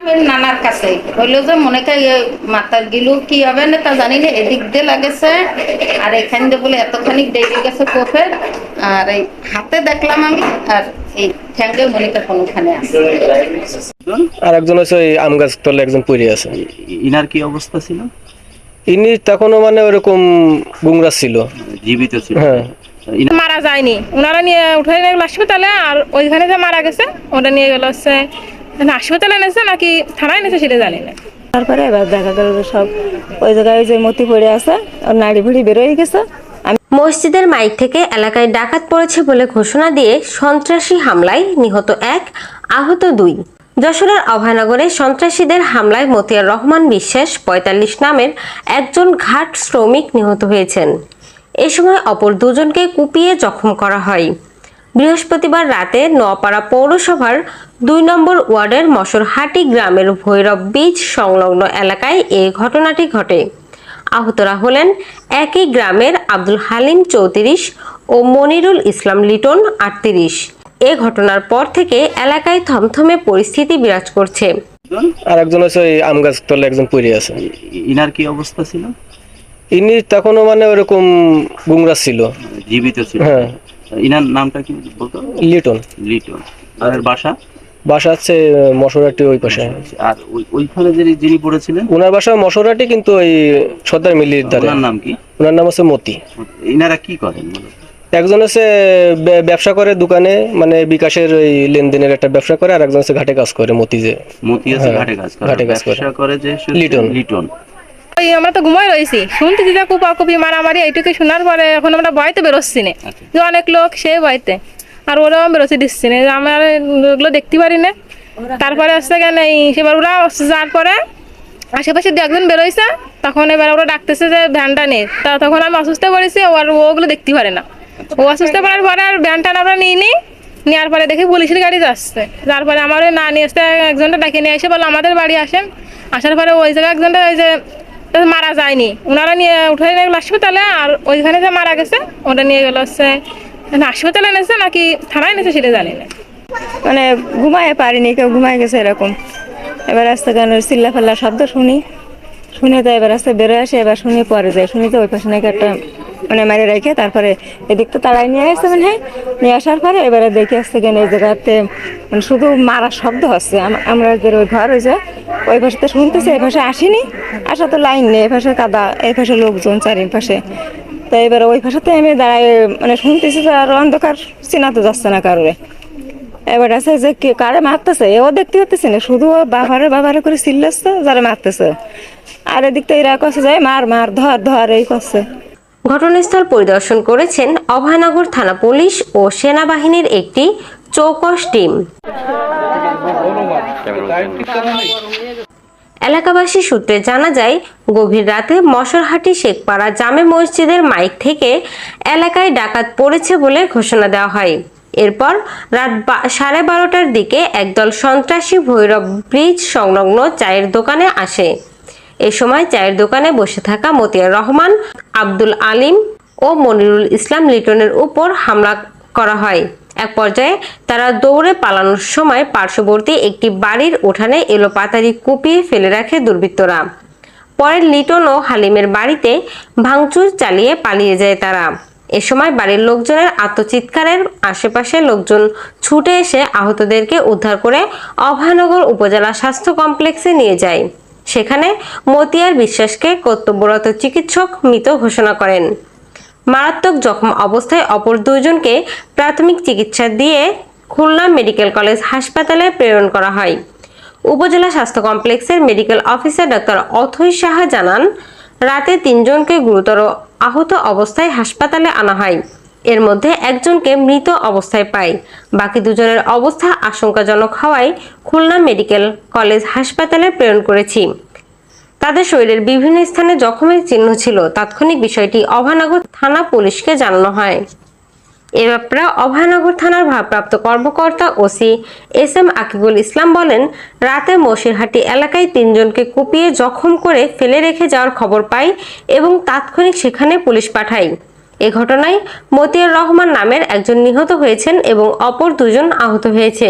নানার কাছে। হইল যে মনে মাথার গিলু কি হবে না তা জানি না এদিক দিয়ে লাগেছে। আর এখান দিয়ে বলে এতখানি ডেকে গেছে কোফের আর এই হাতে দেখলাম আমি আর এই ঠ্যাঙ্গে কোনোখানে আছে। আর একজন হচ্ছে ওই আম গাছ তলে একজন পড়ে আছে। ইনার কি অবস্থা ছিল? ইনি তখনও মানে ওরকম গুংরা ছিল। জীবিত ছিল। হ্যাঁ। মারা যায়নি। ওনারা নিয়ে উঠে নিয়ে গেল হাসপাতালে আর ওইখানে যে মারা গেছে ওটা নিয়ে গেল হচ্ছে হাসপাতালে এনেছে নাকি থানায় এনেছে সেটা জানি না। তারপরে এবার দেখা গেল সব ওই জায়গায় ওই যে মতি পড়ে আছে ওর নাড়ি ভুড়ি বেরোয় গেছে। মসজিদের মাইক থেকে এলাকায় ডাকাত পড়েছে বলে ঘোষণা দিয়ে সন্ত্রাসী হামলায় নিহত এক আহত দুই। যশোরের অভয়নগরে সন্ত্রাসীদের হামলায় মতিয়ার রহমান বিশ্বাস পঁয়তাল্লিশ নামের একজন ঘাট শ্রমিক নিহত হয়েছেন। এ সময় অপর দুজনকে কুপিয়ে জখম করা হয়। বৃহস্পতিবার রাতে নোয়াপাড়া পৌরসভার দুই নম্বর ওয়ার্ডের মশরহাটি গ্রামের ভৈরব বীজ সংলগ্ন এলাকায় এই ঘটনাটি ঘটে। আহতরা হলেন একই গ্রামের আব্দুল হালিম চৌত্রিশ ও মনিরুল ইসলাম লিটন আটত্রিশ। এ ঘটনার পর থেকে এলাকায় থমথমে পরিস্থিতি বিরাজ করছে। আর একজন হচ্ছে ওই আম গাছ তলে একজন পড়ে আছে। ইনার কি অবস্থা ছিল? ইনি তখনও মানে ওরকম গুংরা ছিল। জীবিত ছিল। হ্যাঁ। ইনার নামটা কি বলতো? লিটন। লিটন। আর বাসা? বাসা হচ্ছে মশরাটি ওই পাশে। আর ওই ওইখানে যে যিনি পড়েছিলেন? ওনার বাসা মশরাটি কিন্তু ওই সর্দার মিলির ওনার নাম কি? ওনার নাম হচ্ছে মতি। ইনারা কি করেন? একজন হচ্ছে ব্যবসা করে দোকানে মানে বিকাশের ওই লেনদেনের একটা ব্যবসা করে আর একজন হচ্ছে ঘাটে কাজ করে মতি যে। মতি আছে হ্যাঁ, ঘাটে কাজ করে। ঘাটে কাজ করে। ব্যবসা করে যে লিটন। লিটন। ওই আমরা তো ঘুমাই রয়েছি। শুনতে দিদা কুপা কুপি মারামারি এইটুকু শোনার পরে এখন আমরা ভয়তে বেরোচ্ছি না। আচ্ছা। যে অনেক লোক সে ভয়তে। আর ওরাও বেরোতে দিচ্ছি না। আমরা ওগুলো দেখতে পারি না। তারপরে আসছে কেন এই সেবার ওরা যাওয়ার পরে আশেপাশে দু একজন বেরোইছে। তখন এবার ওরা ডাকতেছে যে ভ্যানটা নেই তা তখন আমি অসুস্থ পড়েছি আর ওগুলো দেখতে পারে না। ও অসুস্থ পড়ার পরে আর ভ্যানটা আমরা নিই নি নেওয়ার পরে দেখি পুলিশের গাড়ি যাচ্ছে। যার পরে আমার ওই না নিয়ে আসতে একজনটা ডাকে নিয়ে এসে বলে আমাদের বাড়ি আসেন। আসার পরে ওই জায়গায় একজনটা ওই যে মারা যায়নি। ওনারা নিয়ে উঠে নিয়ে হাসপাতালে আর ওইখানে যে মারা গেছে, ওটা নিয়ে গেল হচ্ছে মানে হাসপাতালে এনেছে নাকি থানায় এনেছে সেটা জানি না। মানে ঘুমায় পারিনি, কেউ ঘুমায় গেছে এরকম। এবার আসতে কেন চিল্লা শব্দ শুনি। শুনে তো এবার আসতে বেরোয় আসে, এবার শুনে পরে যায়। শুনি তো ওই পাশে নাকি একটা মানে মারে রেখে তারপরে এদিক তো তারাই নিয়ে আসছে মানে হয়। নিয়ে আসার পরে এবারে দেখে আসছে কেন এই জায়গাতে মানে শুধু মারার শব্দ হচ্ছে। আমরা যে ওই ঘর হয়েছে ওই পাশে শুনতেছে, এই পাশে আসেনি। আসা তো লাইন নেই, এই পাশে কাদা, এই পাশে লোকজন চারিপাশে তো এবার ওই পাশাতে আমি দাঁড়ায় মানে শুনতেছি আর অন্ধকার চেনা তো যাচ্ছে না কারোরে। এবার আছে যে কে, কারে মারতেছে? এও দেখতে পাচ্তেছে না, শুধু বাবারে বাবারে করে চিল্লাচ্ছে, যারা মারতেছে। আর এদিক তো এরা কছে যায় মার মার, ধর ধর, এই করছে। ঘটনাস্থল পরিদর্শন করেছেন অভয়নগর থানা পুলিশ ও সেনাবাহিনীর একটি চৌকস টিম। এলাকাবাসী সূত্রে জানা যায়, গভীর রাতে মশরহাটি শেখপাড়া জামে মসজিদের মাইক থেকে এলাকায় ডাকাত পড়েছে বলে ঘোষণা দেওয়া হয়। এরপর রাত সাড়ে বারোটার দিকে একদল সন্ত্রাসী ভৈরব ব্রিজ সংলগ্ন চায়ের দোকানে আসে। এ সময় চায়ের দোকানে বসে থাকা মতিয়ার রহমান, আব্দুল আলিম ও মনিরুল ইসলাম লিটনের উপর হামলা করা হয়। এক পর্যায়ে তারা দৌড়ে পালানোর সময় পার্শ্ববর্তী একটি বাড়ির উঠানে এলো পাতারি কুপিয়ে ফেলে রাখে দুর্বৃত্তরা। পরে লিটন ও হালিমের বাড়িতে ভাঙচুর চালিয়ে পালিয়ে যায় তারা। এ সময় বাড়ির লোকজনের আত্মচিৎকারের আশেপাশে লোকজন ছুটে এসে আহতদেরকে উদ্ধার করে অভয়নগর উপজেলা স্বাস্থ্য কমপ্লেক্সে নিয়ে যায়। সেখানে মতিয়ার বিশ্বাসকে কর্তব্যরত চিকিৎসক মৃত ঘোষণা করেন। মারাত্মক জখম অবস্থায় অপর দুজনকে প্রাথমিক চিকিৎসা দিয়ে খুলনা মেডিকেল কলেজ হাসপাতালে প্রেরণ করা হয়। উপজেলা স্বাস্থ্য কমপ্লেক্সের medical officer doctor Athoi Saha জানান, রাতে তিনজনকে গুরুতর আহত অবস্থায় হাসপাতালে আনা হয়। এর মধ্যে একজনকে মৃত অবস্থায় পায়। বাকি দুজনের অবস্থা আশঙ্কাজনক হওয়ায় খুলনা মেডিকেল কলেজ হাসপাতালে প্রেরণ করেছি। তাদের শরীরের বিভিন্ন স্থানে জখমের চিহ্ন ছিল। তাৎক্ষণিক বিষয়টি অভয়নগর থানা পুলিশকে জানানো হয়। এ ব্যাপারে অভয়নগর থানার ভারপ্রাপ্ত কর্মকর্তা OC S M Akibul Islam বলেন, রাতে মশিরহাটি এলাকায় তিনজনকে কুপিয়ে জখম করে ফেলে রেখে যাওয়ার খবর পাই এবং তাৎক্ষণিক সেখানে পুলিশ পাঠাই। এ ঘটনায় মতিয়ার রহমান নামের একজন নিহত হয়েছেন এবং অপর দুজন আহত হয়েছে।